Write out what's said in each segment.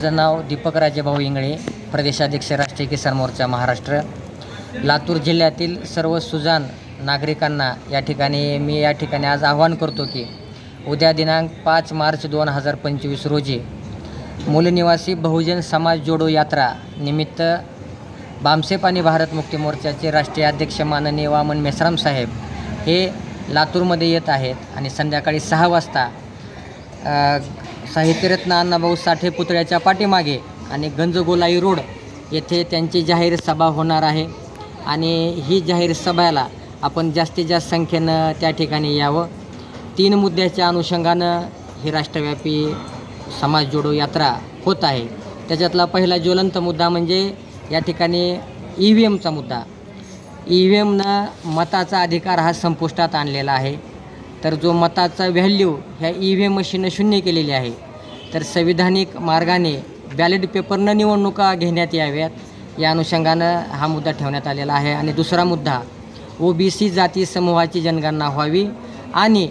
माझं नाव दीपक राजेभाऊ इंगळे प्रदेशाध्यक्ष राष्ट्रीय किसान मोर्चा महाराष्ट्र. लातूर जिल्ह्यातील सर्व सुजान नागरिकांना या ठिकाणी मी या ठिकाणी आज आवाहन करतो की उद्या दिनांक पाच मार्च दोन हजार पंचवीस रोजी मूलनिवासी बहुजन समाज जोडो यात्रा निमित्त बामसेप आणि भारत मुक्ती मोर्चाचे राष्ट्रीय अध्यक्ष माननीय वामन मेसराम साहेब हे लातूरमध्ये येत आहेत. आणि संध्याकाळी सहा वाजता साहित्यरत्न अण्णाभाऊ साठे पुतळ्याच्या पाठीमागे आणि गंजगोलाई रोड येथे त्यांची जाहीर सभा होणार आहे. आणि ही जाहीर सभेला आपण जास्तीत जास्त संख्येनं त्या ठिकाणी यावं. तीन मुद्द्याच्या अनुषंगानं ही राष्ट्रव्यापी समाज जोडो यात्रा होत आहे. त्याच्यातला पहिला ज्वलंत मुद्दा म्हणजे या ठिकाणी ई व्ही एमचा मुद्दा. ई व्ही एमनं मताचा अधिकार हा संपुष्टात आणलेला आहे. तर जो मताचा व्हॅल्यू ह्या ई व्ही एम मशीननं शून्य केलेली आहे तर संविधानिक मार्गाने बॅलेट पेपरनं निवडणुका घेण्यात याव्यात. या अनुषंगानं हा मुद्दा ठेवण्यात आलेला आहे. आणि दुसरा मुद्दा ओ बी सी जाती समूहाची जनगणना व्हावी आणि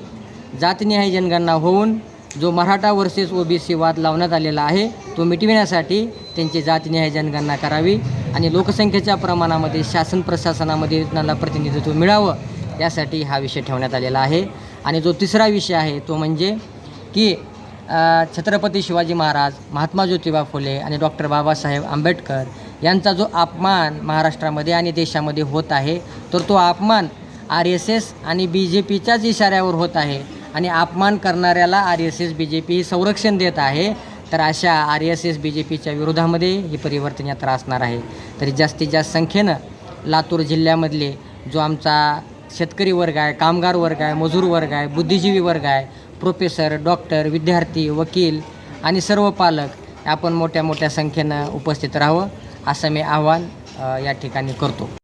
जातनिहाय जनगणना होऊन जो Maratha versus O B C वाद लावण्यात आलेला आहे तो मिटविण्यासाठी त्यांची जातनिहाय जनगणना करावी आणि लोकसंख्येच्या प्रमाणामध्ये शासन प्रशासनामध्ये त्यांना प्रतिनिधित्व मिळावं यासाठी हा विषय ठेवण्यात आलेला आहे. आणि जो तिसरा विषय आहे तो म्हणजे की छत्रपती शिवाजी महाराज महात्मा ज्योतिबा फुले आणि डॉक्टर बाबासाहेब आंबेडकर यांचा जो अपमान महाराष्ट्रामध्ये आणि देशामध्ये होत आहे तर तो अपमान आर एस एस आणि बी जे पीच्याच इशाऱ्यावर होत आहे आणि अपमान करणाऱ्याला R S S B J P संरक्षण देत आहे तर अशा R S S B J पीच्या विरोधामध्ये ही परिवर्तन यात्रा असणार आहे. तरी जास्तीत जास्त संख्येनं लातूर जिल्ह्यामधले जो आमचा शेतकरी वर्ग आहे कामगार वर्ग आहे मजूर वर्ग आहे बुद्धिजीवी वर्ग आहे प्रोफेसर डॉक्टर विद्यार्थी वकील आणि सर्व पालक आपण मोठ्या मोठ्या संख्येनं उपस्थित राहावं असं मी आव्हान या ठिकाणी करतो.